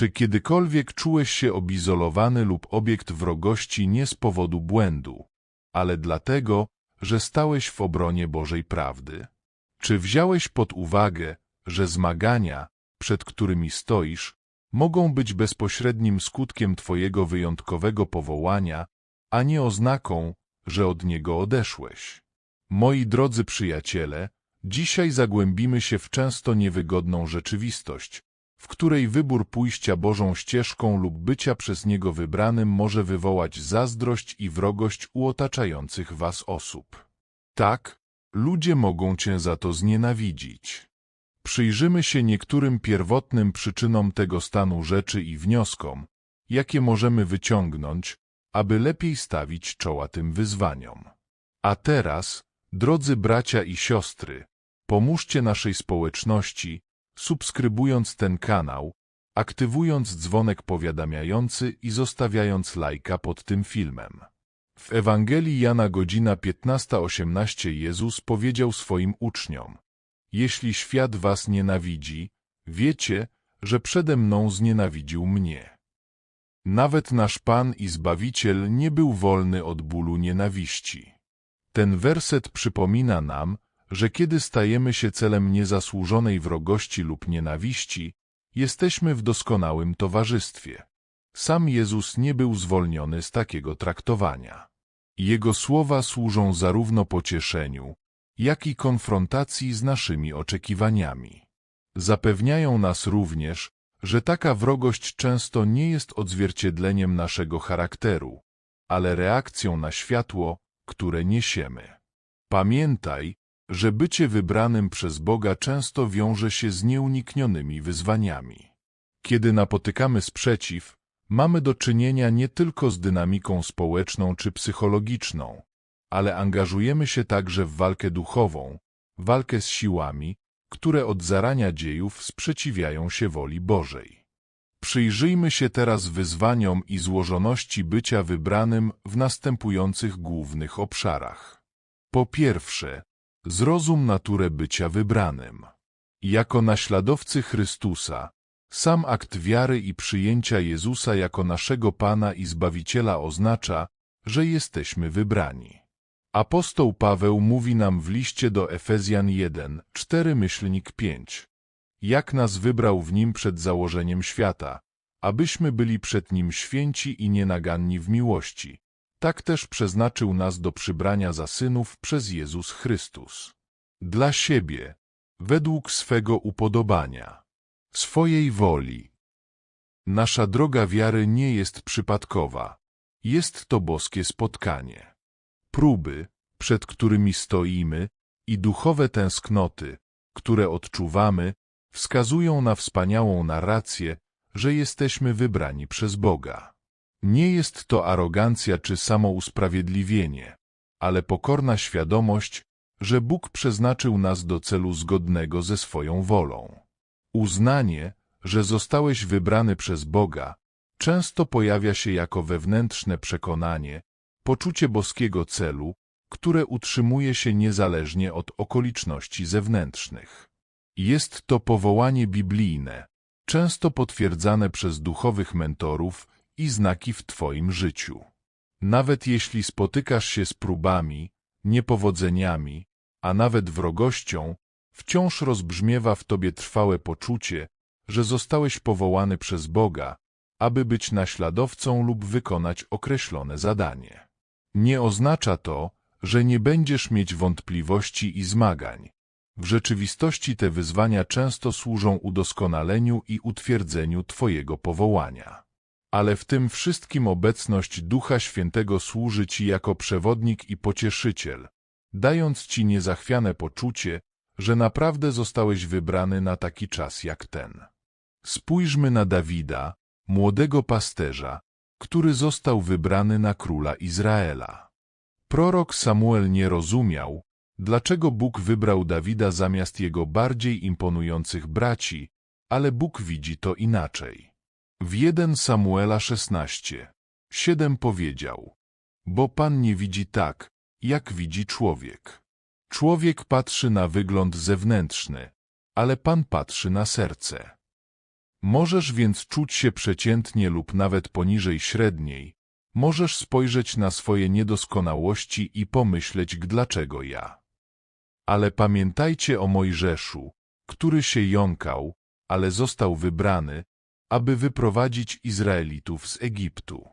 Czy kiedykolwiek czułeś się obizolowany lub obiekt wrogości nie z powodu błędu, ale dlatego, że stałeś w obronie Bożej prawdy? Czy wziąłeś pod uwagę, że zmagania, przed którymi stoisz, mogą być bezpośrednim skutkiem Twojego wyjątkowego powołania, a nie oznaką, że od niego odeszłeś? Moi drodzy przyjaciele, dzisiaj zagłębimy się w często niewygodną rzeczywistość, w której wybór pójścia Bożą ścieżką lub bycia przez Niego wybranym może wywołać zazdrość i wrogość u otaczających Was osób. Tak, ludzie mogą Cię za to znienawidzić. Przyjrzymy się niektórym pierwotnym przyczynom tego stanu rzeczy i wnioskom, jakie możemy wyciągnąć, aby lepiej stawić czoła tym wyzwaniom. A teraz, drodzy bracia i siostry, pomóżcie naszej społeczności, subskrybując ten kanał, aktywując dzwonek powiadamiający i zostawiając lajka pod tym filmem. W Ewangelii Jana godzina 15:18 Jezus powiedział swoim uczniom: Jeśli świat was nienawidzi, wiecie, że przede mną znienawidził mnie. Nawet nasz Pan i Zbawiciel nie był wolny od bólu nienawiści. Ten werset przypomina nam, że kiedy stajemy się celem niezasłużonej wrogości lub nienawiści, jesteśmy w doskonałym towarzystwie. Sam Jezus nie był zwolniony z takiego traktowania. Jego słowa służą zarówno pocieszeniu, jak i konfrontacji z naszymi oczekiwaniami. Zapewniają nas również, że taka wrogość często nie jest odzwierciedleniem naszego charakteru, ale reakcją na światło, które niesiemy. Pamiętaj, że bycie wybranym przez Boga często wiąże się z nieuniknionymi wyzwaniami. Kiedy napotykamy sprzeciw, mamy do czynienia nie tylko z dynamiką społeczną czy psychologiczną, ale angażujemy się także w walkę duchową, walkę z siłami, które od zarania dziejów sprzeciwiają się woli Bożej. Przyjrzyjmy się teraz wyzwaniom i złożoności bycia wybranym w następujących głównych obszarach. Po pierwsze, Zrozum naturę bycia wybranym. Jako naśladowcy Chrystusa, sam akt wiary i przyjęcia Jezusa jako naszego Pana i Zbawiciela oznacza, że jesteśmy wybrani. Apostoł Paweł mówi nam w liście do Efezjan 1, 4 myślnik 5. Jak nas wybrał w Nim przed założeniem świata, abyśmy byli przed Nim święci i nienaganni w miłości, tak też przeznaczył nas do przybrania za synów przez Jezus Chrystus. Dla siebie, według swego upodobania, swojej woli. Nasza droga wiary nie jest przypadkowa. Jest to boskie spotkanie. Próby, przed którymi stoimy, i duchowe tęsknoty, które odczuwamy, wskazują na wspaniałą narrację, że jesteśmy wybrani przez Boga. Nie jest to arogancja czy samousprawiedliwienie, ale pokorna świadomość, że Bóg przeznaczył nas do celu zgodnego ze swoją wolą. Uznanie, że zostałeś wybrany przez Boga, często pojawia się jako wewnętrzne przekonanie, poczucie boskiego celu, które utrzymuje się niezależnie od okoliczności zewnętrznych. Jest to powołanie biblijne, często potwierdzane przez duchowych mentorów i znaki w Twoim życiu. Nawet jeśli spotykasz się z próbami, niepowodzeniami, a nawet wrogością, wciąż rozbrzmiewa w Tobie trwałe poczucie, że zostałeś powołany przez Boga, aby być naśladowcą lub wykonać określone zadanie. Nie oznacza to, że nie będziesz mieć wątpliwości i zmagań. W rzeczywistości te wyzwania często służą udoskonaleniu i utwierdzeniu Twojego powołania ale w tym wszystkim obecność Ducha Świętego służy Ci jako przewodnik i pocieszyciel, dając Ci niezachwiane poczucie, że naprawdę zostałeś wybrany na taki czas jak ten. Spójrzmy na Dawida, młodego pasterza, który został wybrany na króla Izraela. Prorok Samuel nie rozumiał, dlaczego Bóg wybrał Dawida zamiast jego bardziej imponujących braci, ale Bóg widzi to inaczej. W 1 Samuela 16, 7 powiedział, bo Pan nie widzi tak, jak widzi człowiek. Człowiek patrzy na wygląd zewnętrzny, ale Pan patrzy na serce. Możesz więc czuć się przeciętnie lub nawet poniżej średniej. Możesz spojrzeć na swoje niedoskonałości i pomyśleć, dlaczego ja. Ale pamiętajcie o Mojżeszu, który się jąkał, ale został wybrany, aby wyprowadzić Izraelitów z Egiptu.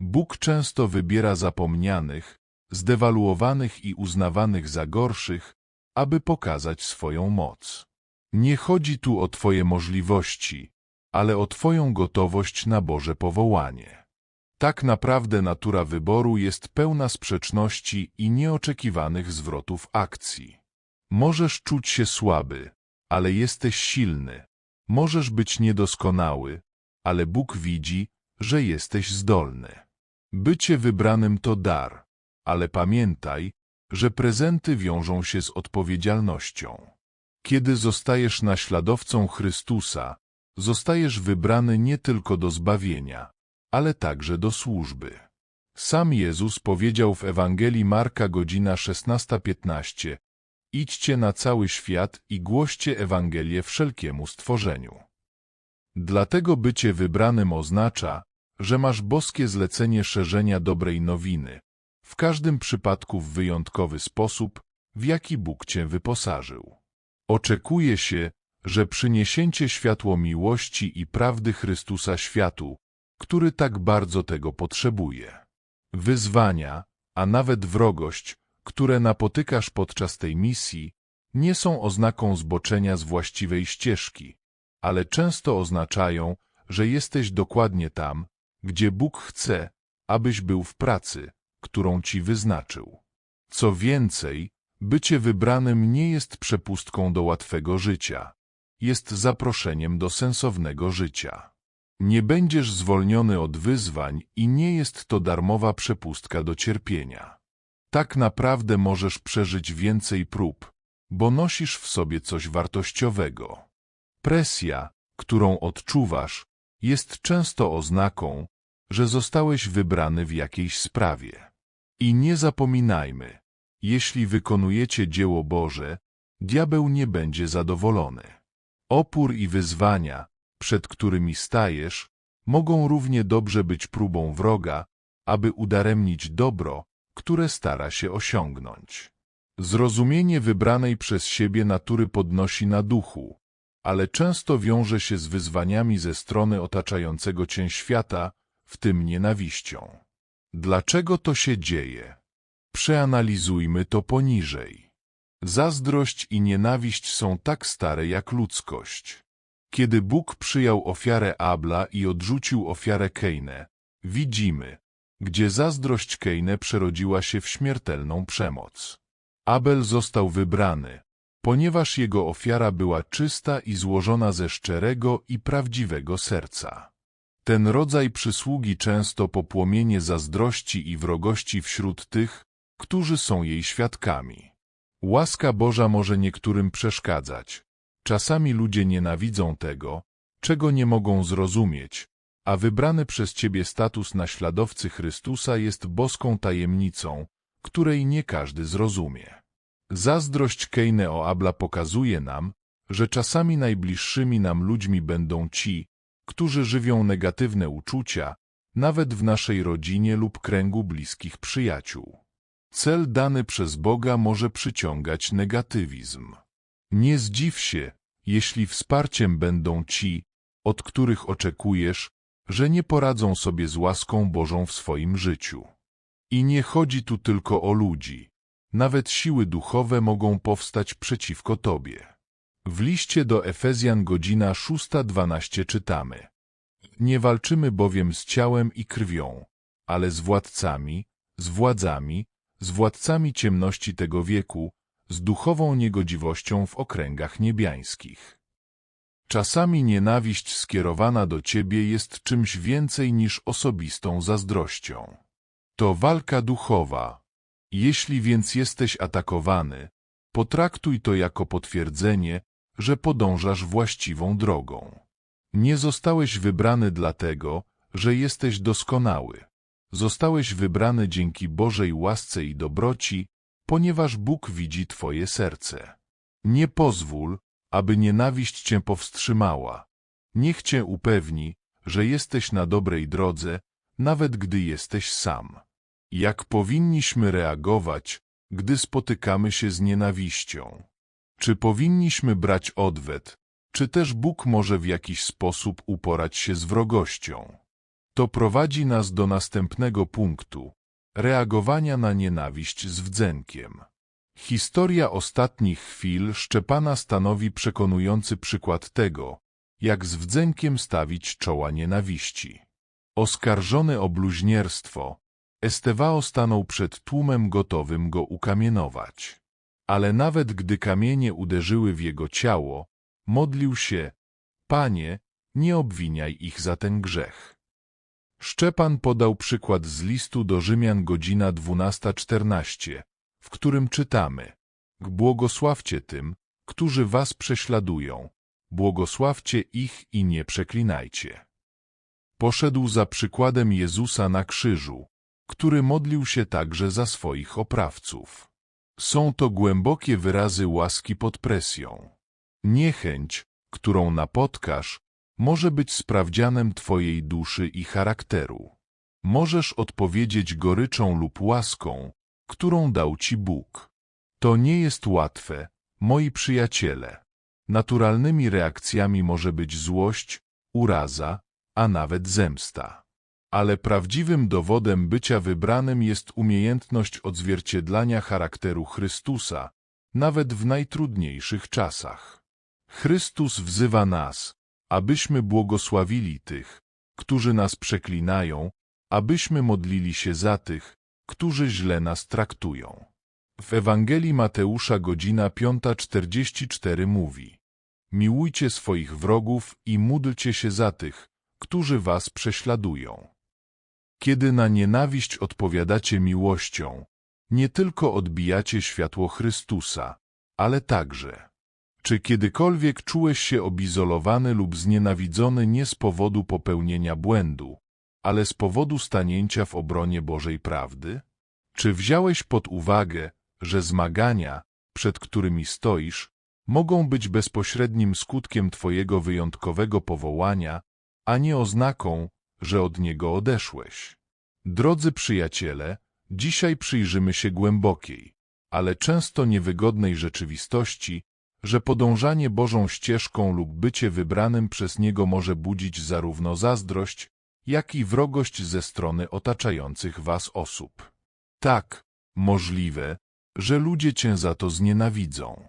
Bóg często wybiera zapomnianych, zdewaluowanych i uznawanych za gorszych, aby pokazać swoją moc. Nie chodzi tu o Twoje możliwości, ale o Twoją gotowość na Boże powołanie. Tak naprawdę natura wyboru jest pełna sprzeczności i nieoczekiwanych zwrotów akcji. Możesz czuć się słaby, ale jesteś silny. Możesz być niedoskonały, ale Bóg widzi, że jesteś zdolny. Bycie wybranym to dar, ale pamiętaj, że prezenty wiążą się z odpowiedzialnością. Kiedy zostajesz naśladowcą Chrystusa, zostajesz wybrany nie tylko do zbawienia, ale także do służby. Sam Jezus powiedział w Ewangelii Marka godzina 16.15 Idźcie na cały świat i głoście Ewangelię wszelkiemu stworzeniu. Dlatego bycie wybranym oznacza, że masz boskie zlecenie szerzenia dobrej nowiny, w każdym przypadku w wyjątkowy sposób, w jaki Bóg cię wyposażył. Oczekuje się, że przyniesiecie światło miłości i prawdy Chrystusa światu, który tak bardzo tego potrzebuje. Wyzwania, a nawet wrogość, które napotykasz podczas tej misji, nie są oznaką zboczenia z właściwej ścieżki, ale często oznaczają, że jesteś dokładnie tam, gdzie Bóg chce, abyś był w pracy, którą ci wyznaczył. Co więcej, bycie wybranym nie jest przepustką do łatwego życia. Jest zaproszeniem do sensownego życia. Nie będziesz zwolniony od wyzwań i nie jest to darmowa przepustka do cierpienia. Tak naprawdę możesz przeżyć więcej prób, bo nosisz w sobie coś wartościowego. Presja, którą odczuwasz, jest często oznaką, że zostałeś wybrany w jakiejś sprawie. I nie zapominajmy, jeśli wykonujecie dzieło Boże, diabeł nie będzie zadowolony. Opór i wyzwania, przed którymi stajesz, mogą równie dobrze być próbą wroga, aby udaremnić dobro, które stara się osiągnąć. Zrozumienie wybranej przez siebie natury podnosi na duchu, ale często wiąże się z wyzwaniami ze strony otaczającego cię świata, w tym nienawiścią. Dlaczego to się dzieje? Przeanalizujmy to poniżej. Zazdrość i nienawiść są tak stare jak ludzkość. Kiedy Bóg przyjął ofiarę Abla i odrzucił ofiarę Kejne, widzimy, gdzie zazdrość Kejne przerodziła się w śmiertelną przemoc. Abel został wybrany, ponieważ jego ofiara była czysta i złożona ze szczerego i prawdziwego serca. Ten rodzaj przysługi często popłomienie zazdrości i wrogości wśród tych, którzy są jej świadkami. Łaska Boża może niektórym przeszkadzać. Czasami ludzie nienawidzą tego, czego nie mogą zrozumieć, a wybrany przez Ciebie status naśladowcy Chrystusa jest boską tajemnicą, której nie każdy zrozumie. Zazdrość Kejne o Abla pokazuje nam, że czasami najbliższymi nam ludźmi będą ci, którzy żywią negatywne uczucia, nawet w naszej rodzinie lub kręgu bliskich przyjaciół. Cel dany przez Boga może przyciągać negatywizm. Nie zdziw się, jeśli wsparciem będą ci, od których oczekujesz, że nie poradzą sobie z łaską Bożą w swoim życiu. I nie chodzi tu tylko o ludzi. Nawet siły duchowe mogą powstać przeciwko Tobie. W liście do Efezjan godzina 6.12 czytamy. Nie walczymy bowiem z ciałem i krwią, ale z władcami, z władzami, z władcami ciemności tego wieku, z duchową niegodziwością w okręgach niebiańskich. Czasami nienawiść skierowana do ciebie jest czymś więcej niż osobistą zazdrością. To walka duchowa. Jeśli więc jesteś atakowany, potraktuj to jako potwierdzenie, że podążasz właściwą drogą. Nie zostałeś wybrany dlatego, że jesteś doskonały. Zostałeś wybrany dzięki Bożej łasce i dobroci, ponieważ Bóg widzi Twoje serce. Nie pozwól, aby nienawiść Cię powstrzymała. Niech cię upewni, że jesteś na dobrej drodze, nawet gdy jesteś sam. Jak powinniśmy reagować, gdy spotykamy się z nienawiścią? Czy powinniśmy brać odwet, czy też Bóg może w jakiś sposób uporać się z wrogością? To prowadzi nas do następnego punktu reagowania na nienawiść z wdzenkiem. Historia ostatnich chwil Szczepana stanowi przekonujący przykład tego, jak z wdzenkiem stawić czoła nienawiści. Oskarżony o bluźnierstwo, Estevao stanął przed tłumem gotowym go ukamienować. Ale nawet gdy kamienie uderzyły w jego ciało, modlił się, Panie, nie obwiniaj ich za ten grzech. Szczepan podał przykład z listu do Rzymian godzina 12.14, w którym czytamy Błogosławcie tym, którzy was prześladują, błogosławcie ich i nie przeklinajcie. Poszedł za przykładem Jezusa na krzyżu, który modlił się także za swoich oprawców. Są to głębokie wyrazy łaski pod presją. Niechęć, którą napotkasz, może być sprawdzianem Twojej duszy i charakteru. Możesz odpowiedzieć goryczą lub łaską, którą dał Ci Bóg. To nie jest łatwe, moi przyjaciele. Naturalnymi reakcjami może być złość, uraza, a nawet zemsta. Ale prawdziwym dowodem bycia wybranym jest umiejętność odzwierciedlania charakteru Chrystusa, nawet w najtrudniejszych czasach. Chrystus wzywa nas, abyśmy błogosławili tych, którzy nas przeklinają, abyśmy modlili się za tych, którzy źle nas traktują. W Ewangelii Mateusza godzina 5.44 mówi Miłujcie swoich wrogów i módlcie się za tych, którzy was prześladują. Kiedy na nienawiść odpowiadacie miłością, nie tylko odbijacie światło Chrystusa, ale także czy kiedykolwiek czułeś się obizolowany lub znienawidzony nie z powodu popełnienia błędu, ale z powodu stanięcia w obronie Bożej prawdy? Czy wziąłeś pod uwagę, że zmagania, przed którymi stoisz, mogą być bezpośrednim skutkiem Twojego wyjątkowego powołania, a nie oznaką, że od niego odeszłeś? Drodzy przyjaciele, dzisiaj przyjrzymy się głębokiej, ale często niewygodnej rzeczywistości, że podążanie Bożą ścieżką lub bycie wybranym przez Niego może budzić zarówno zazdrość, jak i wrogość ze strony otaczających Was osób. Tak, możliwe, że ludzie Cię za to znienawidzą.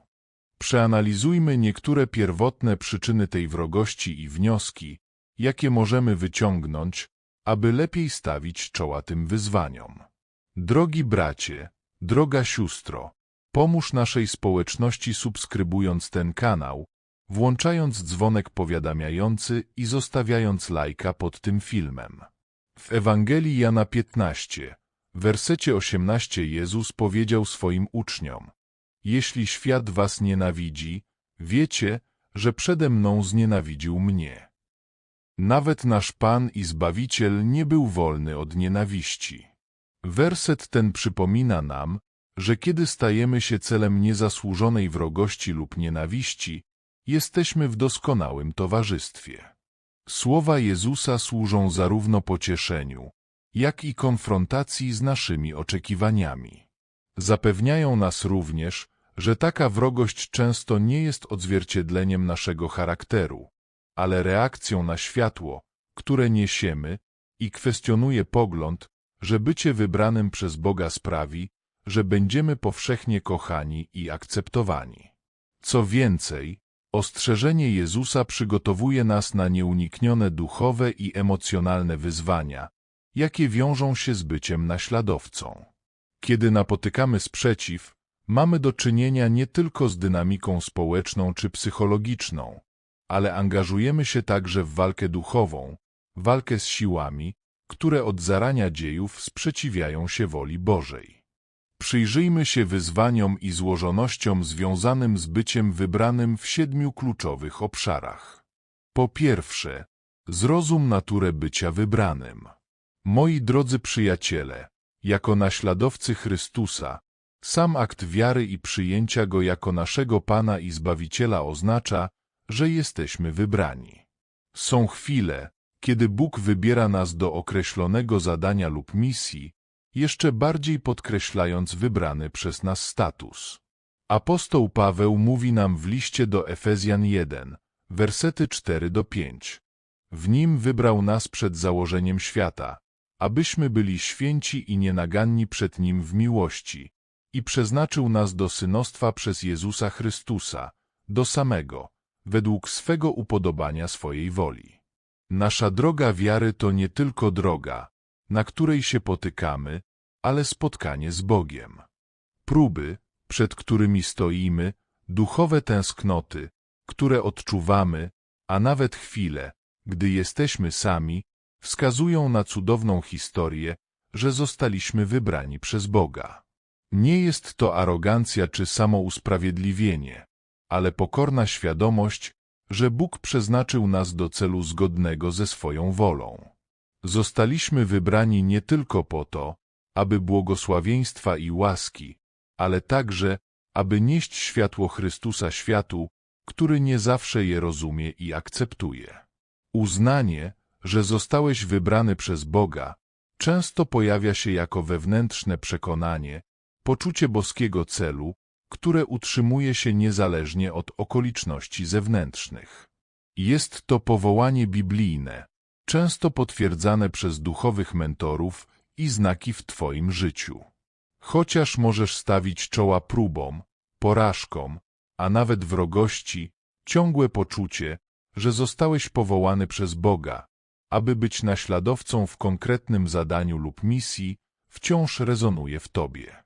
Przeanalizujmy niektóre pierwotne przyczyny tej wrogości i wnioski, jakie możemy wyciągnąć, aby lepiej stawić czoła tym wyzwaniom. Drogi bracie, droga sióstro, Pomóż naszej społeczności subskrybując ten kanał, włączając dzwonek powiadamiający i zostawiając lajka pod tym filmem. W Ewangelii Jana 15, wersecie 18 Jezus powiedział swoim uczniom Jeśli świat was nienawidzi, wiecie, że przede mną znienawidził mnie. Nawet nasz Pan i Zbawiciel nie był wolny od nienawiści. Werset ten przypomina nam, że kiedy stajemy się celem niezasłużonej wrogości lub nienawiści, jesteśmy w doskonałym towarzystwie. Słowa Jezusa służą zarówno pocieszeniu, jak i konfrontacji z naszymi oczekiwaniami. Zapewniają nas również, że taka wrogość często nie jest odzwierciedleniem naszego charakteru, ale reakcją na światło, które niesiemy i kwestionuje pogląd, że bycie wybranym przez Boga sprawi, że będziemy powszechnie kochani i akceptowani. Co więcej, ostrzeżenie Jezusa przygotowuje nas na nieuniknione duchowe i emocjonalne wyzwania, jakie wiążą się z byciem naśladowcą. Kiedy napotykamy sprzeciw, mamy do czynienia nie tylko z dynamiką społeczną czy psychologiczną, ale angażujemy się także w walkę duchową, walkę z siłami, które od zarania dziejów sprzeciwiają się woli Bożej. Przyjrzyjmy się wyzwaniom i złożonościom związanym z byciem wybranym w siedmiu kluczowych obszarach. Po pierwsze, zrozum naturę bycia wybranym. Moi drodzy przyjaciele, jako naśladowcy Chrystusa, sam akt wiary i przyjęcia Go jako naszego Pana i Zbawiciela oznacza, że jesteśmy wybrani. Są chwile, kiedy Bóg wybiera nas do określonego zadania lub misji, jeszcze bardziej podkreślając wybrany przez nas status. Apostoł Paweł mówi nam w liście do Efezjan 1, wersety 4 do 5. W nim wybrał nas przed założeniem świata, abyśmy byli święci i nienaganni przed Nim w miłości, i przeznaczył nas do synostwa przez Jezusa Chrystusa, do samego, według swego upodobania swojej woli. Nasza droga wiary to nie tylko droga, na której się potykamy, ale spotkanie z Bogiem. Próby, przed którymi stoimy, duchowe tęsknoty, które odczuwamy, a nawet chwile, gdy jesteśmy sami, wskazują na cudowną historię, że zostaliśmy wybrani przez Boga. Nie jest to arogancja czy samousprawiedliwienie, ale pokorna świadomość, że Bóg przeznaczył nas do celu zgodnego ze swoją wolą. Zostaliśmy wybrani nie tylko po to, aby błogosławieństwa i łaski, ale także, aby nieść światło Chrystusa światu, który nie zawsze je rozumie i akceptuje. Uznanie, że zostałeś wybrany przez Boga, często pojawia się jako wewnętrzne przekonanie, poczucie boskiego celu, które utrzymuje się niezależnie od okoliczności zewnętrznych. Jest to powołanie biblijne, często potwierdzane przez duchowych mentorów i znaki w Twoim życiu. Chociaż możesz stawić czoła próbom, porażkom, a nawet wrogości, ciągłe poczucie, że zostałeś powołany przez Boga, aby być naśladowcą w konkretnym zadaniu lub misji, wciąż rezonuje w Tobie.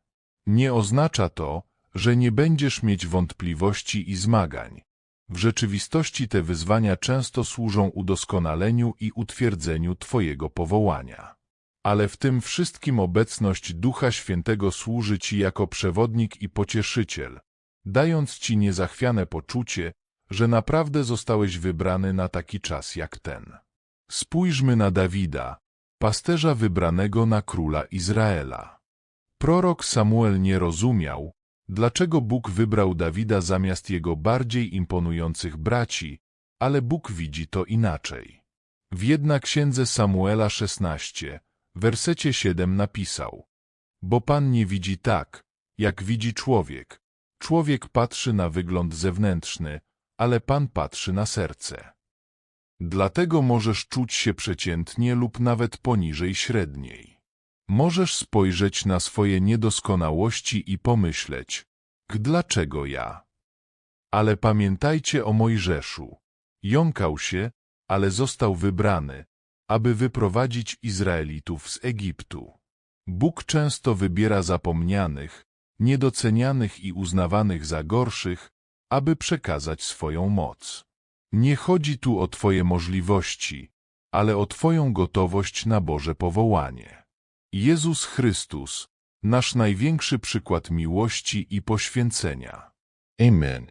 Nie oznacza to, że nie będziesz mieć wątpliwości i zmagań. W rzeczywistości te wyzwania często służą udoskonaleniu i utwierdzeniu Twojego powołania. Ale w tym wszystkim obecność Ducha Świętego służy Ci jako przewodnik i pocieszyciel, dając Ci niezachwiane poczucie, że naprawdę zostałeś wybrany na taki czas jak ten. Spójrzmy na Dawida, pasterza wybranego na króla Izraela. Prorok Samuel nie rozumiał, dlaczego Bóg wybrał Dawida zamiast jego bardziej imponujących braci, ale Bóg widzi to inaczej. W jedna księdze Samuela 16, wersecie 7 napisał Bo Pan nie widzi tak, jak widzi człowiek. Człowiek patrzy na wygląd zewnętrzny, ale Pan patrzy na serce. Dlatego możesz czuć się przeciętnie lub nawet poniżej średniej. Możesz spojrzeć na swoje niedoskonałości i pomyśleć, dlaczego ja? Ale pamiętajcie o Mojżeszu. Jąkał się, ale został wybrany, aby wyprowadzić Izraelitów z Egiptu. Bóg często wybiera zapomnianych, niedocenianych i uznawanych za gorszych, aby przekazać swoją moc. Nie chodzi tu o Twoje możliwości, ale o Twoją gotowość na Boże powołanie. Jezus Chrystus, nasz największy przykład miłości i poświęcenia. Amen.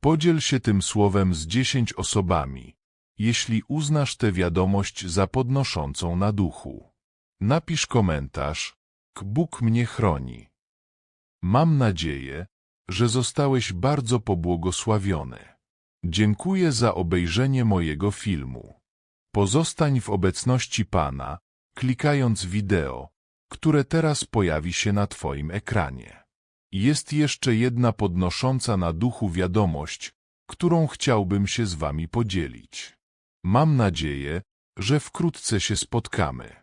Podziel się tym słowem z dziesięć osobami, jeśli uznasz tę wiadomość za podnoszącą na duchu. Napisz komentarz, K Bóg mnie chroni. Mam nadzieję, że zostałeś bardzo pobłogosławiony. Dziękuję za obejrzenie mojego filmu. Pozostań w obecności Pana, klikając wideo, które teraz pojawi się na Twoim ekranie. Jest jeszcze jedna podnosząca na duchu wiadomość, którą chciałbym się z Wami podzielić. Mam nadzieję, że wkrótce się spotkamy.